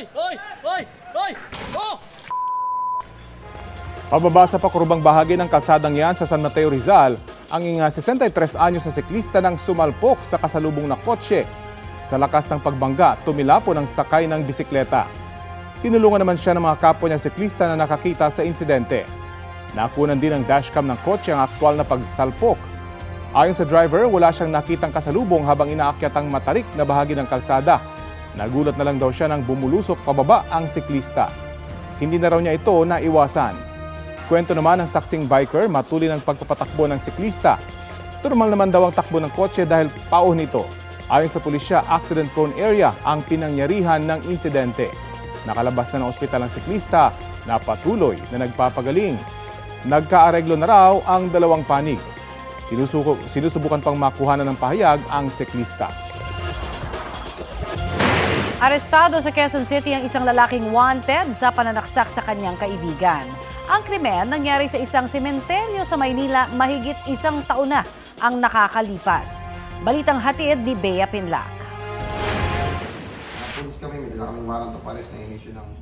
Hoy! Hoy! Hoy! Hoy! Oh! Pababa sa pakurubang bahagi ng kalsadang yan sa San Mateo Rizal, ang inga 63 anyos na siklista ng sumalpok sa kasalubong na kotse. Sa lakas ng pagbangga, tumilapo ng sakay ng bisikleta. Tinulungan naman siya ng mga kapwa niyang siklista na nakakita sa insidente. Nakunan din ng dashcam ng kotse ang aktwal na pagsalpok. Ayon sa driver, wala siyang nakitang kasalubong habang inaakyat ang matarik na bahagi ng kalsada. Nagulat na lang daw siya nang bumulusok pababa ang siklista. Hindi na raw niya ito naiwasan. Kwento naman ng saksing biker, matuloy ng pagpapatakbo ng siklista. Turmal naman daw ang takbo ng kotse dahil paon nito. Ayon sa pulisya, accident-prone area ang pinangyarihan ng insidente. Nakalabas na ng ospital ang siklista na patuloy na nagpapagaling. Nagkaareglo na raw ang dalawang panig. Sinusubukan pang makuhanan ng pahayag ang siklista. Arestado sa Quezon City ang isang lalaking wanted sa pananaksak sa kanyang kaibigan. Ang krimen nangyari sa isang sementeryo sa Maynila mahigit isang taon na ang nakakalipas. Balitang hatid ni Bea Pinlac.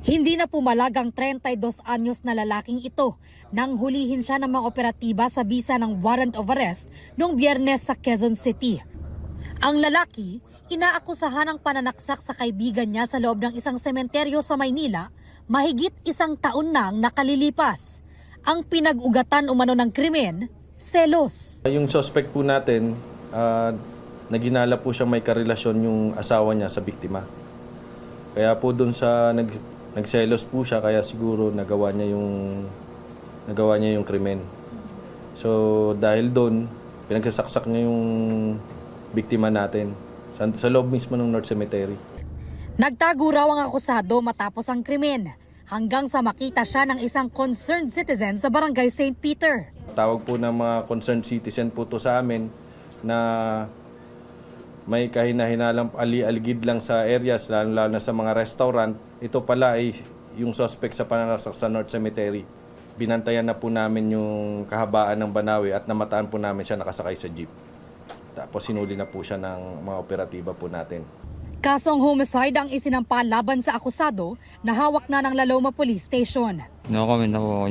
Hindi na pumalag ang 32 anyos na lalaking ito nang hulihin siya ng mga operatiba sa bisa ng warrant of arrest noong biyernes sa Quezon City. Ang lalaki, inaakusahan ng pananaksak sa kaibigan niya sa loob ng isang sementeryo sa Maynila mahigit isang taon nang nakalilipas. Ang pinag-ugatan umano ng krimen, selos. Yung suspect po natin, uh, naginala po siya may karelasyon yung asawa niya sa biktima. Kaya po doon sa nag, nagselos po siya kaya siguro nagawa niya yung nagawa niya yung krimen. So dahil doon, pinagsasaksak niya yung biktima natin sa, sa loob mismo ng North Cemetery. Nagtago raw ang akusado matapos ang krimen hanggang sa makita siya ng isang concerned citizen sa barangay St. Peter. Tawag po ng mga concerned citizen po to sa amin na may kahinahinalang ali-aligid lang sa areas, lalo-lalo na sa mga restaurant. Ito pala ay yung suspect sa pananaksak sa North Cemetery. Binantayan na po namin yung kahabaan ng Banawi at namataan po namin siya nakasakay sa jeep. Tapos sinuli na po siya ng mga operatiba po natin. Kasong homicide ang isinampa laban sa akusado na hawak na ng Laloma Police Station. No comment na po.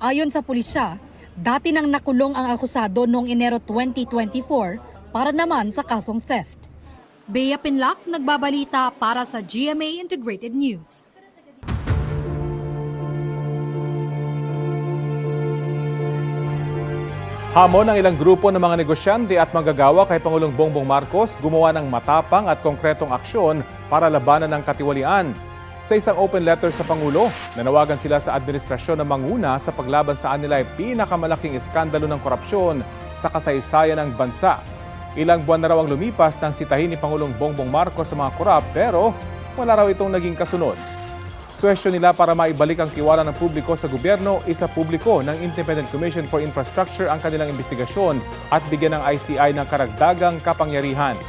Ayon sa pulisya, dati nang nakulong ang akusado noong Enero 2024 para naman sa kasong theft. Bea Pinlock, nagbabalita para sa GMA Integrated News. Hamon ng ilang grupo ng mga negosyante at manggagawa kay Pangulong Bongbong Marcos gumawa ng matapang at konkretong aksyon para labanan ng katiwalian. Sa isang open letter sa Pangulo, nanawagan sila sa administrasyon na manguna sa paglaban sa anila ay pinakamalaking iskandalo ng korupsyon sa kasaysayan ng bansa. Ilang buwan na raw ang lumipas nang sitahin ni Pangulong Bongbong Marcos sa mga korap pero wala raw itong naging kasunod. Suwestyon nila para maibalik ang tiwala ng publiko sa gobyerno, isa publiko ng Independent Commission for Infrastructure ang kanilang investigasyon at bigyan ng ICI ng karagdagang kapangyarihan.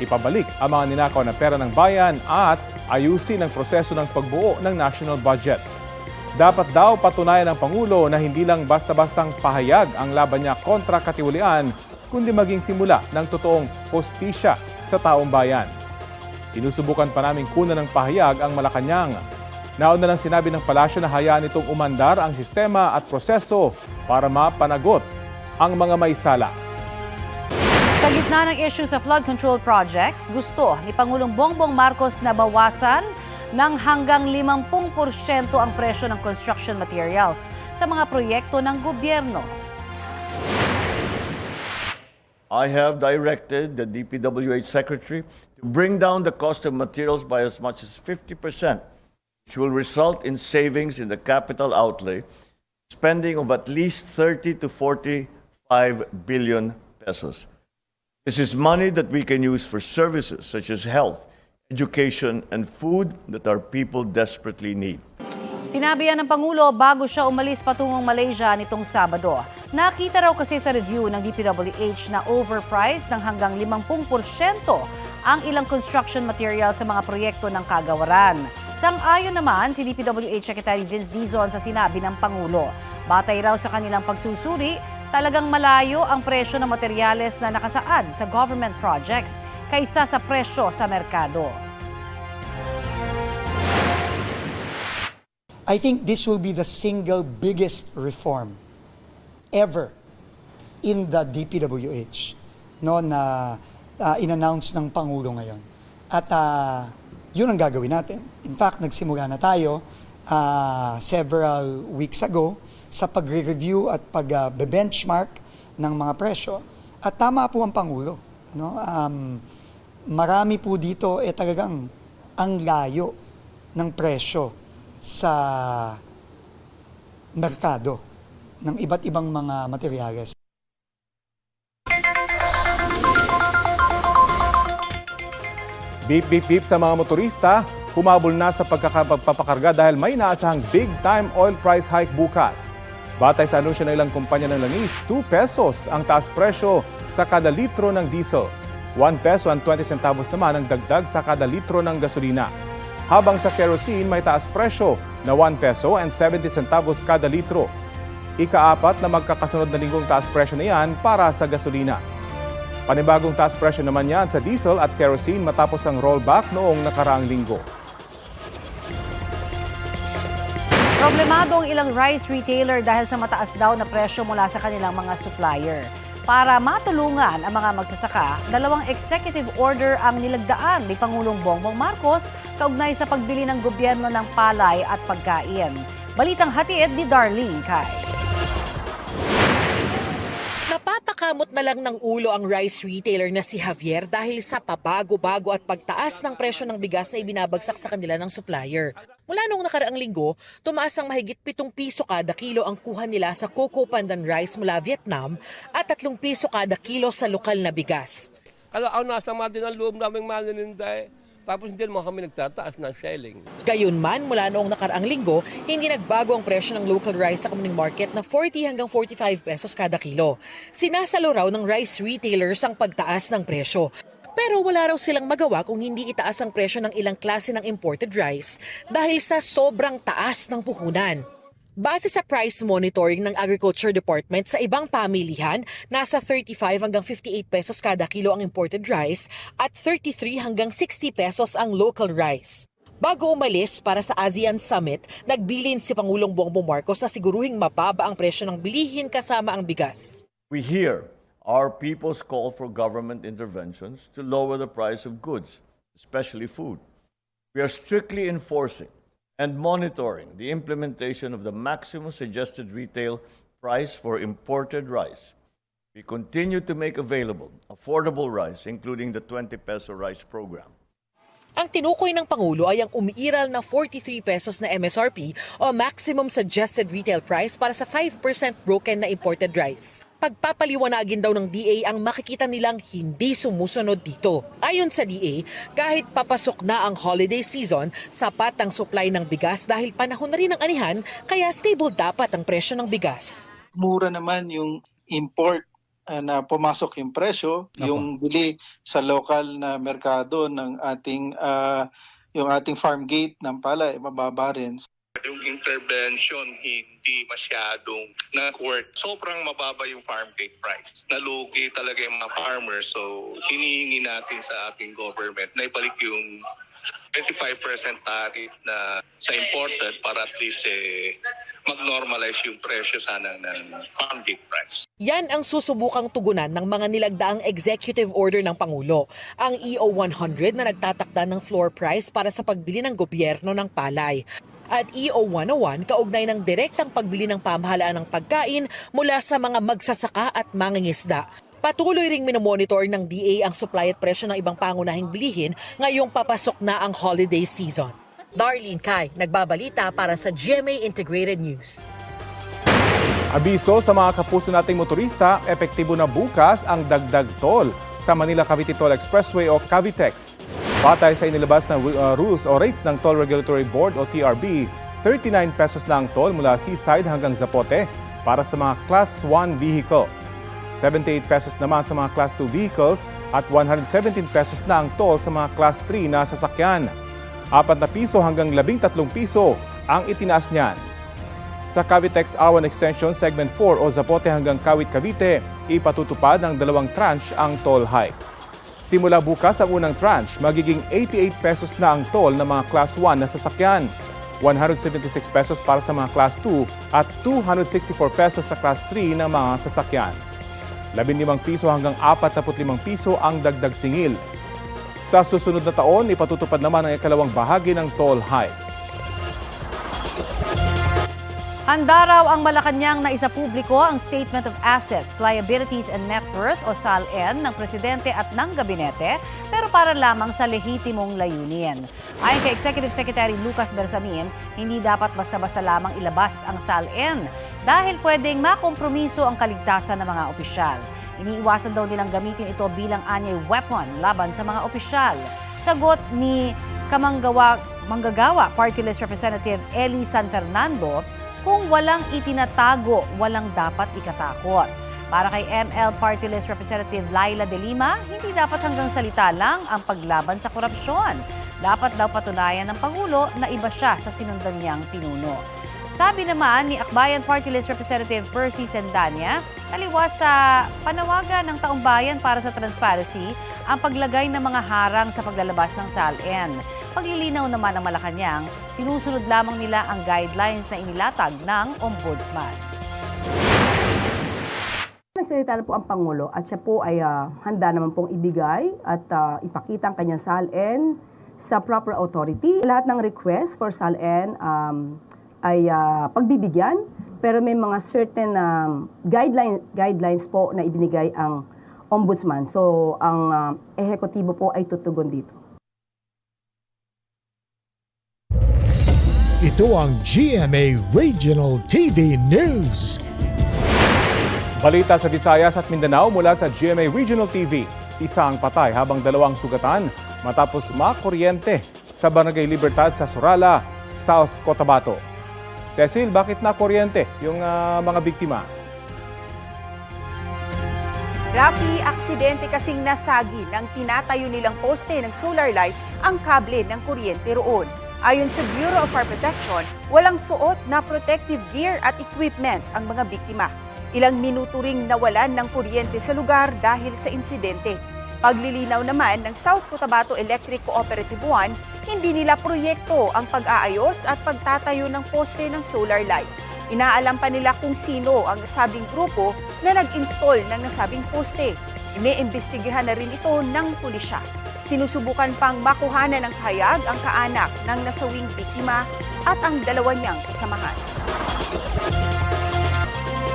Ipabalik ang mga ninakaw na pera ng bayan at ayusin ang proseso ng pagbuo ng national budget. Dapat daw patunayan ng Pangulo na hindi lang basta-bastang pahayag ang laban niya kontra katiwalian, kundi maging simula ng totoong hostisya sa taong bayan. Sinusubukan pa namin kunan ng pahayag ang Malacanang Nauna lang sinabi ng palasyo na hayaan itong umandar ang sistema at proseso para mapanagot ang mga may sala. Sa gitna ng issue sa flood control projects, gusto ni Pangulong Bongbong Marcos na bawasan ng hanggang 50% ang presyo ng construction materials sa mga proyekto ng gobyerno. I have directed the DPWH Secretary to bring down the cost of materials by as much as 50%, which will result in savings in the capital outlay, spending of at least 30 to 45 billion pesos. This is money that we can use for services such as health, education, and food that our people desperately need. Sinabi yan ng Pangulo bago siya umalis patungong Malaysia nitong Sabado. Nakita raw kasi sa review ng DPWH na overpriced ng hanggang 50% ang ilang construction material sa mga proyekto ng kagawaran. Sang-ayon naman si DPWH Secretary Vince Dizon sa sinabi ng Pangulo. Batay raw sa kanilang pagsusuri, talagang malayo ang presyo ng materyales na nakasaad sa government projects kaysa sa presyo sa merkado. I think this will be the single biggest reform ever in the DPWH no na uh, in-announce ng pangulo ngayon. At uh, yun ang gagawin natin. In fact, nagsimula na tayo uh, several weeks ago sa pagre-review at pag-benchmark ng mga presyo. At tama po ang pangulo, no? Um, marami po dito eh talagang ang layo ng presyo sa merkado ng iba't ibang mga materyales. Beep beep beep sa mga motorista, humabol na sa pagkakapagpapakarga dahil may naasahang big time oil price hike bukas. Batay sa anunsyo ng ilang kumpanya ng langis, 2 pesos ang taas presyo sa kada litro ng diesel. 1 peso and 20 centavos naman ang dagdag sa kada litro ng gasolina. Habang sa kerosene may taas presyo na 1 peso and 70 centavos kada litro. Ikaapat na magkakasunod na linggong taas presyo na yan para sa gasolina. Panibagong taas presyo naman yan sa diesel at kerosene matapos ang rollback noong nakaraang linggo. Problemado ang ilang rice retailer dahil sa mataas daw na presyo mula sa kanilang mga supplier. Para matulungan ang mga magsasaka, dalawang executive order ang nilagdaan ni Pangulong Bongbong Marcos kaugnay sa pagbili ng gobyerno ng palay at pagkain. Balitang hatid ni Darlene Kai. Napapakamot na lang ng ulo ang rice retailer na si Javier dahil sa pabago-bago at pagtaas ng presyo ng bigas na ibinabagsak sa kanila ng supplier. Mula noong nakaraang linggo, tumaas ang mahigit 7 piso kada kilo ang kuha nila sa Coco Pandan Rice mula Vietnam at 3 piso kada kilo sa lokal na bigas. Kaya ang nasa din ang loob naming manininday. Tapos hindi naman kami nagtataas ng shelling. Gayunman, mula noong nakaraang linggo, hindi nagbago ang presyo ng local rice sa community market na 40 hanggang 45 pesos kada kilo. Sinasalo raw ng rice retailers ang pagtaas ng presyo. Pero wala raw silang magawa kung hindi itaas ang presyo ng ilang klase ng imported rice dahil sa sobrang taas ng puhunan. Base sa price monitoring ng Agriculture Department sa ibang pamilihan, nasa 35 hanggang 58 pesos kada kilo ang imported rice at 33 hanggang 60 pesos ang local rice. Bago umalis para sa ASEAN Summit, nagbilin si Pangulong Bongbong Marcos na siguruhing mababa ang presyo ng bilihin kasama ang bigas. We hear our people's call for government interventions to lower the price of goods, especially food. We are strictly enforcing and monitoring the implementation of the maximum suggested retail price for imported rice. We continue to make available affordable rice, including the 20 peso rice program. Ang tinukoy ng Pangulo ay ang umiiral na 43 pesos na MSRP o maximum suggested retail price para sa 5% broken na imported rice. Pagpapaliwanagin daw ng DA ang makikita nilang hindi sumusunod dito. Ayon sa DA, kahit papasok na ang holiday season, sapat ang supply ng bigas dahil panahon na rin ng anihan, kaya stable dapat ang presyo ng bigas. mura naman yung import na pumasok yung presyo, yung bili sa local na merkado ng ating uh, yung ating farm gate ng palay mababa rin. yung intervention hindi masyadong nag-work. Sobrang mababa yung farm gate price. Nalugi talaga yung mga farmers. So, hinihingi natin sa ating government na ibalik yung 25% tariff na sa imported para at least eh, mag-normalize yung presyo sana ng gate price. Yan ang susubukang tugunan ng mga nilagdaang executive order ng Pangulo, ang EO 100 na nagtatakda ng floor price para sa pagbili ng gobyerno ng palay. At EO 101 kaugnay ng direktang pagbili ng pamahalaan ng pagkain mula sa mga magsasaka at mangingisda. Patuloy ring minomonitor ng DA ang supply at presyo ng ibang pangunahing bilihin ngayong papasok na ang holiday season. Darlene Kai, nagbabalita para sa GMA Integrated News. Abiso sa mga kapuso nating motorista, epektibo na bukas ang dagdag toll sa Manila Cavite Toll Expressway o Cavitex. Batay sa inilabas na uh, rules o rates ng Toll Regulatory Board o TRB, 39 pesos na ang toll mula Seaside hanggang Zapote para sa mga Class 1 vehicle. 78 pesos naman sa mga Class 2 vehicles at 117 pesos na ang toll sa mga Class 3 na sasakyan. 4 na piso hanggang 13 piso ang itinaas niyan. Sa Cavitex R1 Extension Segment 4 o Zapote hanggang Kawit Cavite, ipatutupad ng dalawang tranche ang toll hike. Simula bukas ang unang tranche, magiging 88 pesos na ang toll ng mga Class 1 na sasakyan. 176 pesos para sa mga Class 2 at 264 pesos sa Class 3 ng mga sasakyan. 15 piso hanggang 45 piso ang dagdag singil. Sa susunod na taon, ipatutupad naman ang ikalawang bahagi ng toll hike. Handa raw ang Malacanang na isa publiko ang Statement of Assets, Liabilities and Net Worth o SALN ng Presidente at ng Gabinete pero para lamang sa lehitimong layunin. Ayon kay Executive Secretary Lucas Bersamin, hindi dapat basta-basta lamang ilabas ang SALN dahil pwedeng makompromiso ang kaligtasan ng mga opisyal. Iniiwasan daw nilang gamitin ito bilang anyay weapon laban sa mga opisyal. Sagot ni Kamanggawa Manggagawa Party List Representative Eli San Fernando, kung walang itinatago, walang dapat ikatakot. Para kay ML Party List Representative Laila De Lima, hindi dapat hanggang salita lang ang paglaban sa korupsyon. Dapat daw patunayan ng Pangulo na iba siya sa sinundan niyang pinuno. Sabi naman ni Akbayan Party List Representative Percy Sendanya, taliwas sa panawagan ng taong bayan para sa transparency ang paglagay ng mga harang sa paglalabas ng SALN. Paglilinaw naman ng Malacanang, sinusunod lamang nila ang guidelines na inilatag ng Ombudsman. Nagsalita na po ang Pangulo at siya po ay ah, handa naman pong ibigay at ah, ipakita ang kanyang SALN sa proper authority. Lahat ng request for SALN um, ay ah, pagbibigyan pero may mga certain um, guideline, guidelines po na ibinigay ang ombudsman. So ang ah, ehekutibo po ay tutugon dito. Ito ang GMA Regional TV News. Balita sa Visayas at Mindanao mula sa GMA Regional TV. Isa ang patay habang dalawang sugatan matapos makuryente sa Barangay Libertad sa Surala, South Cotabato. Cecil, bakit na kuryente yung ah, mga biktima? Rafi, aksidente kasing nasagi ng tinatayo nilang poste ng solar light ang kable ng kuryente roon. Ayon sa Bureau of Fire Protection, walang suot na protective gear at equipment ang mga biktima. Ilang minuto ring nawalan ng kuryente sa lugar dahil sa insidente. Paglilinaw naman ng South Cotabato Electric Cooperative 1, hindi nila proyekto ang pag-aayos at pagtatayo ng poste ng solar light. Inaalam pa nila kung sino ang nasabing grupo na nag-install ng nasabing poste. Iniimbestigahan na rin ito ng pulisya. Sinusubukan pang makuhanan ng hayag ang kaanak ng nasawing biktima at ang dalawa niyang kasamahan.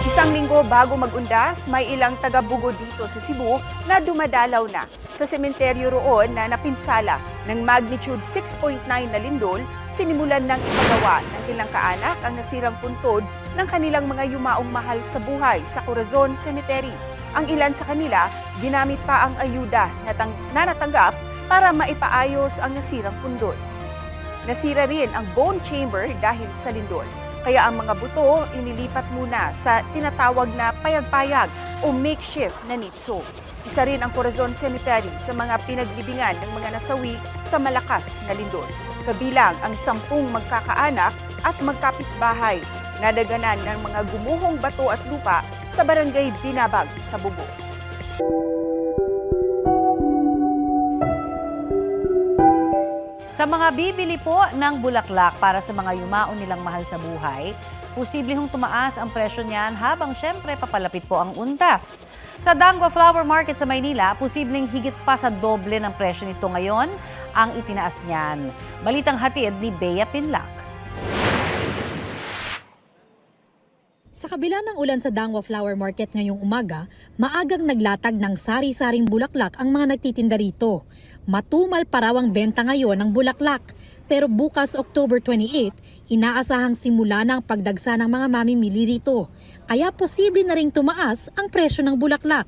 Isang linggo bago magundas, may ilang taga-Bugo dito sa Cebu na dumadalaw na sa sementeryo roon na napinsala ng magnitude 6.9 na lindol, sinimulan ng ipagawa ng kilang kaanak ang nasirang puntod ng kanilang mga yumaong mahal sa buhay sa Corazon Cemetery. Ang ilan sa kanila, ginamit pa ang ayuda na, na natanggap para maipaayos ang nasirang pundod. Nasira rin ang bone chamber dahil sa lindol. Kaya ang mga buto inilipat muna sa tinatawag na payag-payag o makeshift na nitso. Isa rin ang Corazon Cemetery sa mga pinaglibingan ng mga nasawi sa malakas na lindol. Kabilang ang sampung magkakaanak at magkapitbahay na daganan ng mga gumuhong bato at lupa sa barangay Binabag sa Bugo. Sa mga bibili po ng bulaklak para sa mga yumaon nilang mahal sa buhay, posible hong tumaas ang presyo niyan habang syempre papalapit po ang undas. Sa Dangwa Flower Market sa Maynila, posibleng higit pa sa doble ng presyo nito ngayon ang itinaas niyan. Balitang hatid ni Bea Pinlac. Sa kabila ng ulan sa Dangwa Flower Market ngayong umaga, maagang naglatag ng sari-saring bulaklak ang mga nagtitinda rito. Matumal pa raw ang benta ngayon ng bulaklak. Pero bukas October 28, inaasahang simula ng pagdagsa ng mga mamimili rito. Kaya posible na ring tumaas ang presyo ng bulaklak.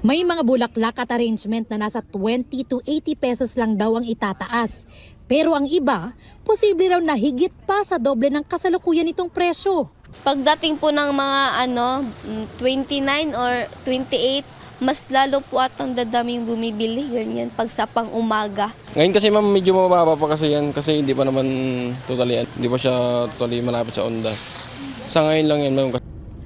May mga bulaklak at arrangement na nasa 20 to 80 pesos lang daw ang itataas. Pero ang iba, posible raw na higit pa sa doble ng kasalukuyan itong presyo. Pagdating po ng mga ano, mm, 29 or 28, mas lalo po atang dadaming bumibili, ganyan, pag sa pang umaga. Ngayon kasi ma'am, medyo mababa pa kasi yan kasi hindi pa naman totally, hindi pa siya totally malapit sa ondas. Sa ngayon lang yan ma'am.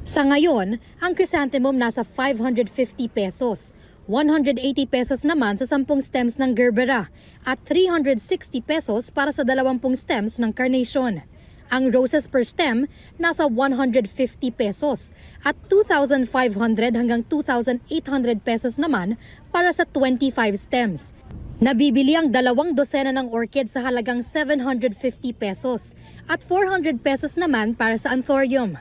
Sa ngayon, ang chrysanthemum nasa 550 pesos. 180 pesos naman sa 10 stems ng gerbera at 360 pesos para sa 20 stems ng carnation. Ang roses per stem nasa 150 pesos at 2,500 hanggang 2,800 pesos naman para sa 25 stems. Nabibili ang dalawang dosena ng orchid sa halagang 750 pesos at 400 pesos naman para sa anthurium.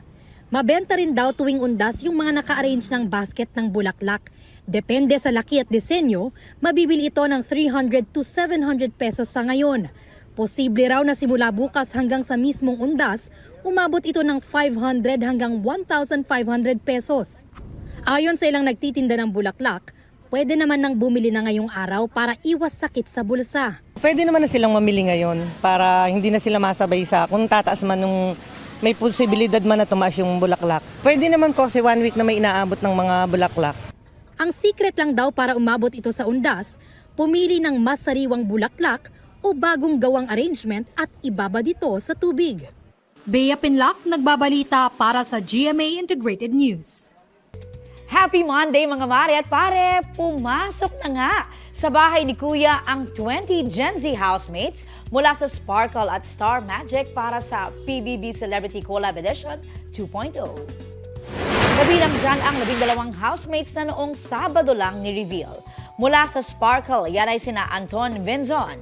Mabenta rin daw tuwing undas yung mga naka-arrange ng basket ng bulaklak. Depende sa laki at disenyo, mabibili ito ng 300 to 700 pesos sa ngayon. Posible raw na simula bukas hanggang sa mismong undas, umabot ito ng 500 hanggang 1,500 pesos. Ayon sa ilang nagtitinda ng bulaklak, pwede naman nang bumili na ngayong araw para iwas sakit sa bulsa. Pwede naman na silang mamili ngayon para hindi na sila masabay sa kung tataas man nung may posibilidad man na tumaas yung bulaklak. Pwede naman kasi one week na may inaabot ng mga bulaklak. Ang secret lang daw para umabot ito sa undas, pumili ng mas sariwang bulaklak o bagong gawang arrangement at ibaba dito sa tubig. Bea Pinlock, nagbabalita para sa GMA Integrated News. Happy Monday mga mare at pare! Pumasok na nga sa bahay ni Kuya ang 20 Gen Z housemates mula sa Sparkle at Star Magic para sa PBB Celebrity Collab Edition 2.0. Kabilang dyan ang labing dalawang housemates na noong Sabado lang ni-reveal. Mula sa Sparkle, yan ay sina Anton Vinzon,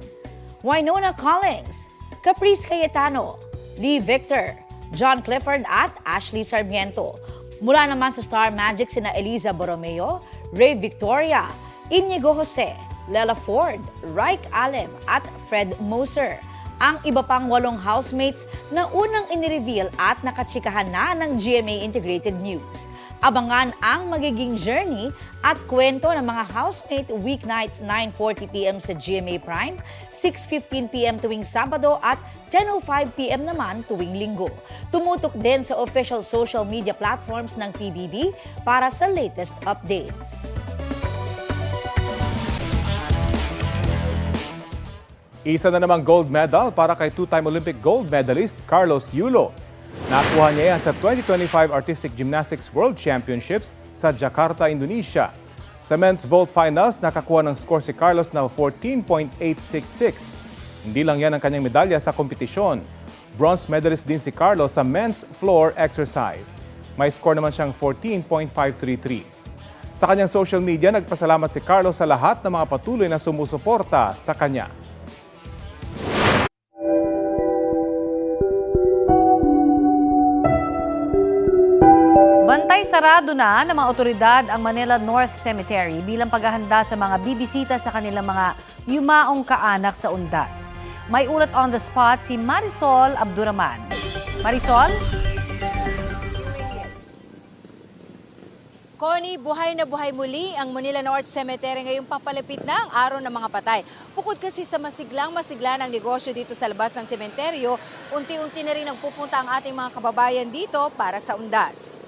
Winona Collins, Caprice Cayetano, Lee Victor, John Clifford at Ashley Sarmiento. Mula naman sa Star Magic sina Eliza Borromeo, Ray Victoria, Inigo Jose, Lela Ford, Reich Alem at Fred Moser. Ang iba pang walong housemates na unang inireveal at nakachikahan na ng GMA Integrated News. Abangan ang magiging journey at kwento ng mga housemate weeknights 9.40pm sa GMA Prime, 6.15pm tuwing Sabado at 10.05pm naman tuwing Linggo. Tumutok din sa official social media platforms ng PBB para sa latest updates. Isa na namang gold medal para kay two-time Olympic gold medalist Carlos Yulo. Nakuha niya yan sa 2025 Artistic Gymnastics World Championships sa Jakarta, Indonesia. Sa men's vault finals, nakakuha ng score si Carlos na 14.866. Hindi lang yan ang kanyang medalya sa kompetisyon. Bronze medalist din si Carlos sa men's floor exercise. May score naman siyang 14.533. Sa kanyang social media, nagpasalamat si Carlos sa lahat ng mga patuloy na sumusuporta sa kanya. Sarado na ng mga otoridad ang Manila North Cemetery bilang paghahanda sa mga bibisita sa kanilang mga yumaong kaanak sa undas. May ulat on the spot si Marisol Abduraman. Marisol? Connie, buhay na buhay muli ang Manila North Cemetery ngayong papalapit na ang araw ng mga patay. Bukod kasi sa masiglang masigla ng negosyo dito sa labas ng sementeryo, unti-unti na rin nagpupunta ang ating mga kababayan dito para sa undas.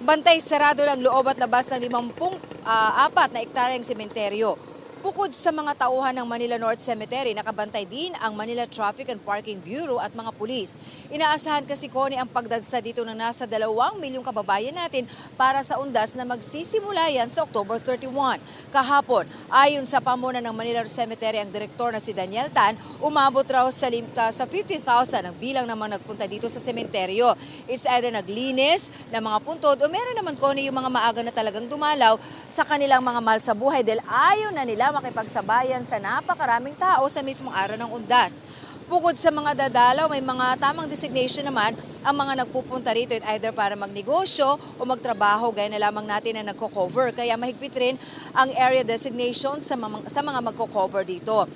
Bantay sarado ng loob at labas ng 54 na ektaryang sementeryo. Bukod sa mga tauhan ng Manila North Cemetery, nakabantay din ang Manila Traffic and Parking Bureau at mga pulis. Inaasahan kasi Connie ang pagdagsa dito ng nasa 2 milyong kababayan natin para sa undas na magsisimula yan sa October 31. Kahapon, ayon sa pamunan ng Manila Cemetery, ang direktor na si Daniel Tan, umabot raw sa, limta sa 50,000 ang bilang namang nagpunta dito sa sementeryo. It's either naglinis ng mga puntod o meron naman Connie yung mga maaga na talagang dumalaw sa kanilang mga mahal sa buhay dahil ayaw na nila makipagsabayan sa napakaraming tao sa mismong araw ng undas. Bukod sa mga dadalaw, may mga tamang designation naman ang mga nagpupunta rito either para magnegosyo o magtrabaho gaya na lamang natin na nagko-cover. Kaya mahigpit rin ang area designation sa mga, sa mga magko-cover dito.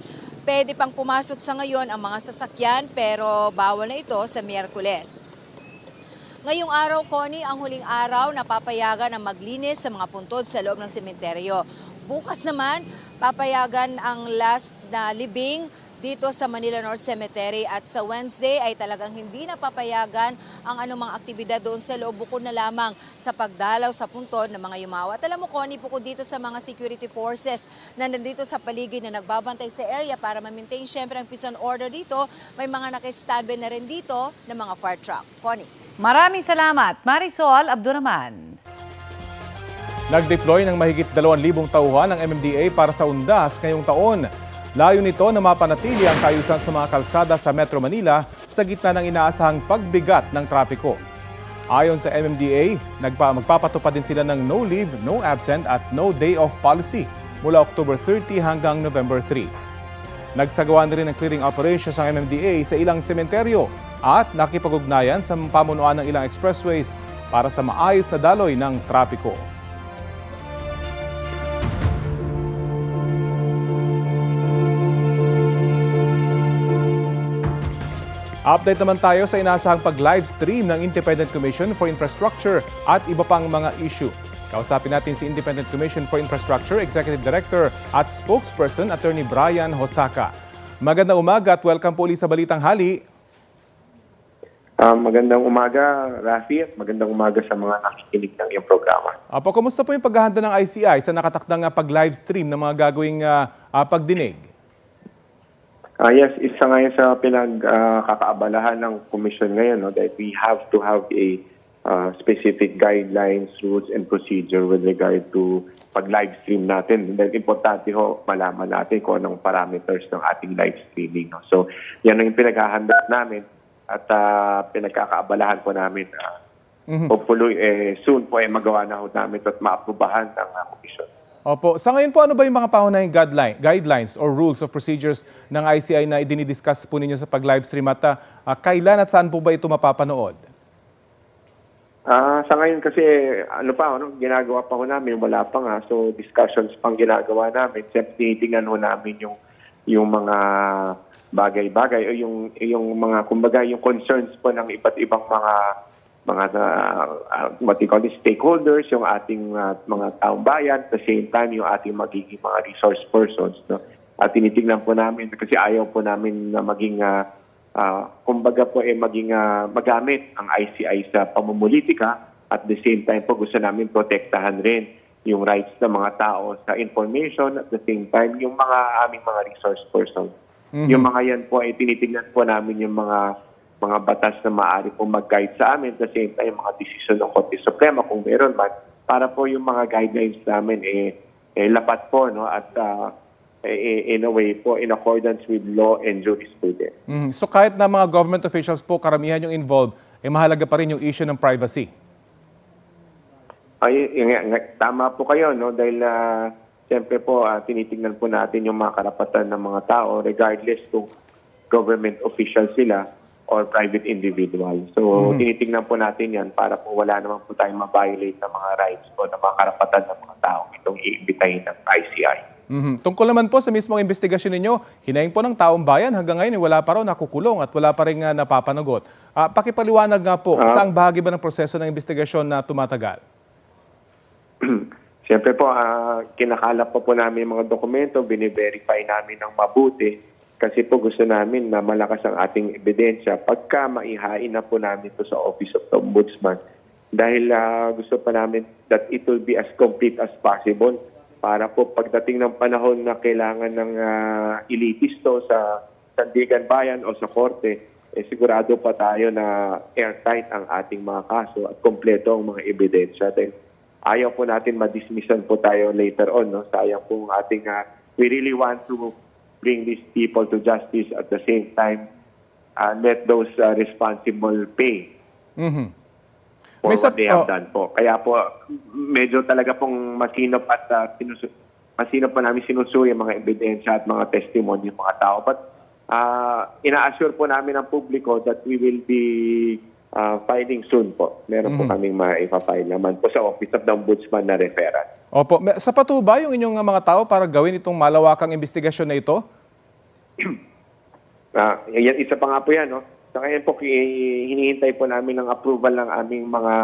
Pwede pang pumasok sa ngayon ang mga sasakyan pero bawal na ito sa Miyerkules. Ngayong araw, Connie, ang huling araw na papayagan ang maglinis sa mga puntod sa loob ng sementeryo. Bukas naman, papayagan ang last na libing dito sa Manila North Cemetery at sa Wednesday ay talagang hindi na papayagan ang anumang aktibidad doon sa loob bukod na lamang sa pagdalaw sa puntod ng mga yumawa. At alam mo, Connie, bukod dito sa mga security forces na nandito sa paligid na nagbabantay sa area para ma-maintain syempre ang peace and order dito, may mga nakistandby na rin dito ng mga fire truck. Connie. Maraming salamat, Marisol Abduraman. Nag-deploy ng mahigit 2,000 tauhan ng MMDA para sa undas ngayong taon. Layo nito na mapanatili ang kaayusan sa mga kalsada sa Metro Manila sa gitna ng inaasahang pagbigat ng trapiko. Ayon sa MMDA, nagpa magpapatupad din sila ng no leave, no absent at no day off policy mula October 30 hanggang November 3. Nagsagawa na rin ng clearing operations ang MMDA sa ilang sementeryo at nakipag-ugnayan sa pamunuan ng ilang expressways para sa maayos na daloy ng trapiko. Update naman tayo sa inasahang pag-live stream ng Independent Commission for Infrastructure at iba pang mga issue. Kausapin natin si Independent Commission for Infrastructure Executive Director at Spokesperson Attorney Brian Hosaka. Magandang umaga at welcome po ulit sa Balitang Hali. Ah, magandang umaga, Rafi, at magandang umaga sa mga nakikinig ng iyong programa. Apo, kumusta po yung paghahanda ng ICI sa nakatakdang ah, pag-live stream ng mga gagawing ah, ah, pagdinig? Ah, yes, isa ngayon sa pinagkakaabalahan ng commission ngayon no, that we have to have a ah, specific guidelines, rules, and procedure with regard to pag-live stream natin. Dahil importante ho, malaman natin kung anong parameters ng ating live streaming. No? So, yan ang pinaghahanda namin at ah, pinagkakaabalahan po namin. ah, Hopefully, eh, soon po ay magawa na ho namin at maaprubahan ng ah, commission. Opo, sa ngayon po ano ba yung mga pangunahing guideline, guidelines or rules of procedures ng ICI na idinidiscuss po ninyo sa pag-live stream at ah, kailan at saan po ba ito mapapanood? Ah, sa ngayon kasi ano pa ano, ginagawa pa ho namin, wala pa nga. So discussions pang ginagawa namin. Tinitingnan ho namin yung yung mga bagay-bagay o yung yung mga kumbaga yung concerns po ng iba't ibang mga mga uh, what you call this, stakeholders, yung ating ah, mga taong bayan, at the same time yung ating magiging mga resource persons. No? At tinitingnan po namin kasi ayaw po namin na maging ah, Ah, kumbaga po eh maging ah, magamit ang ICI sa pamumulitika at the same time po gusto namin protektahan rin yung rights ng mga tao sa information at the same time yung mga aming mga resource person. Mhm. Yung mga yan po ay tinitingnan po namin yung mga mga batas na maaari po mag-guide sa amin at the same time yung mga desisyon ng Korte Suprema kung meron man para po yung mga guidelines namin eh, eh lapat po no at ah, eh, in a way po in accordance with law and jurisprudence. Mhm. So kahit na mga government officials po, karamihan yung involved, eh mahalaga pa rin yung issue ng privacy. Ay, yung, yung- tama po kayo, no? Dahil uh, siyempre po, ah, tinitingnan po natin yung mga karapatan ng mga tao regardless kung government official sila or private individual. So, Mhm. tinitingnan po natin yan para po wala naman po tayong ma-violate ng mga rights po ng mga karapatan ng mga tao itong iimbitahin ng ICI. Mhm. Tungkol naman po sa mismong investigasyon ninyo, hinaing po ng taong bayan hanggang ngayon wala pa raw nakukulong at wala pa rin nga napapanagot. Ah, pakipaliwanag nga po, Ah. saang bahagi ba ng proseso ng investigasyon na tumatagal? Siyempre po, ah, kinakalap po po namin mga dokumento, bine-verify namin ng mabuti kasi po gusto namin na malakas ang ating ebidensya pagka maihain na po namin ito sa Office of the Ombudsman. Dahil ah, gusto pa namin that it will be as complete as possible para po pagdating ng panahon na kailangan ng uh, elitisto sa Sandigan Bayan o sa Korte, eh, sigurado pa tayo na airtight ang ating mga kaso at kompleto ang mga ebidensya. Dahil ayaw po natin madismissan po tayo later on. No? Sayang po ang ating, ah, we really want to bring these people to justice at the same time uh, let those uh, responsible pay Mhm. for May what they have oh. done po. Kaya po, medyo talaga pong masinop at uh, sinusu- masinop po namin sinusuri ang mga ebidensya at mga testimony ng mga tao. But uh, ina-assure po namin ang publiko that we will be uh, filing soon po. Meron po Mhm. kaming maipafile naman po sa Office of the Ombudsman na referral. Opo, sapat po ba yung inyong ah, mga tao para gawin itong malawakang investigasyon na ito? Ah, yan, isa pa nga po yan, no? Sa ngayon po, hinihintay po namin ng approval ng aming mga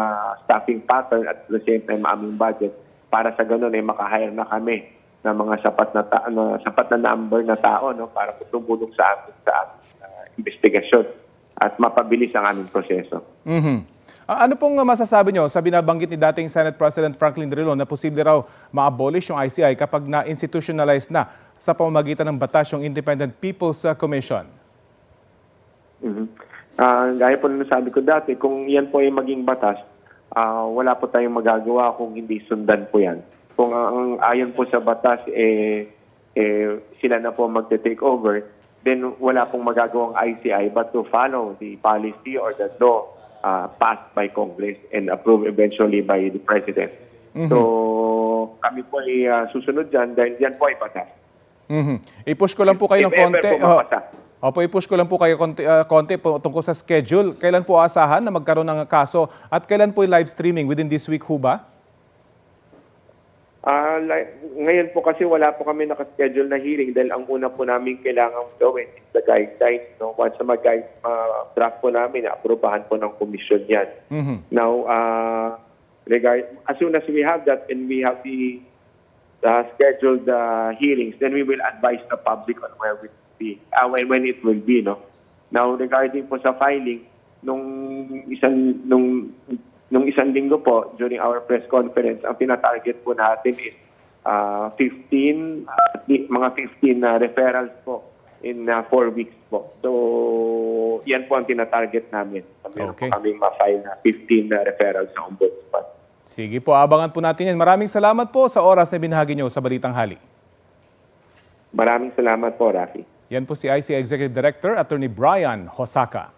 staffing pattern at the same time aming budget para sa ganun ay makahire na kami ng mga sapat na ta- ano, sapat na number na tao no para po tumulong sa amin sa aming ah, investigasyon at mapabilis ang aming proseso. Mhm. Ano pong masasabi nyo sa binabanggit ni dating Senate President Franklin Drilon na posible raw ma-abolish yung ICI kapag na-institutionalize na sa pamamagitan ng batas yung Independent People's Commission? Mhm. Ah, gaya po nung sabi ko dati, kung yan po ay maging batas, ah, wala po tayong magagawa kung hindi sundan po yan. Kung ang ayon po sa batas, eh, eh, sila na po magte-take over, then wala pong magagawang ICI but to follow the policy or the law uh, passed by Congress and approved eventually by the President. So kami po ay uh, susunod dyan dahil yan po ay batas. Mhm. I-push ko lang po kayo ng If konti. po. Oh. Opo, i-push ko lang po kayo konti, ah, konti po tungkol sa schedule. Kailan po asahan na magkaroon ng kaso? At kailan po yung live streaming? Within this week ho ba? Ah, like, ngayon po kasi wala po kami nakaschedule na hearing dahil ang una po namin kailangan gawin is the guidelines. No? Once na mag-guide, draft po namin, aprobahan po ng komisyon yan. Mhm. Now, uh, regard, as soon as we have that and we have the uh, scheduled uh, hearings, then we will advise the public on where it will be, uh, when, when it will be. No? Now, regarding po sa filing, nung isang nung nung isang linggo po during our press conference, ang tinatarget po natin is uh, 15 uh, mga 15 na referrals po in uh, 4 weeks po. So, yan po ang tinatarget namin. Meron Okay. po kaming ma-file na 15 na referrals sa ombudsman. Sige po, abangan po natin yan. Maraming salamat po sa oras na binahagi nyo sa Balitang Hali. Maraming salamat po, Rafi. Yan po si IC Executive Director, Attorney Brian Hosaka.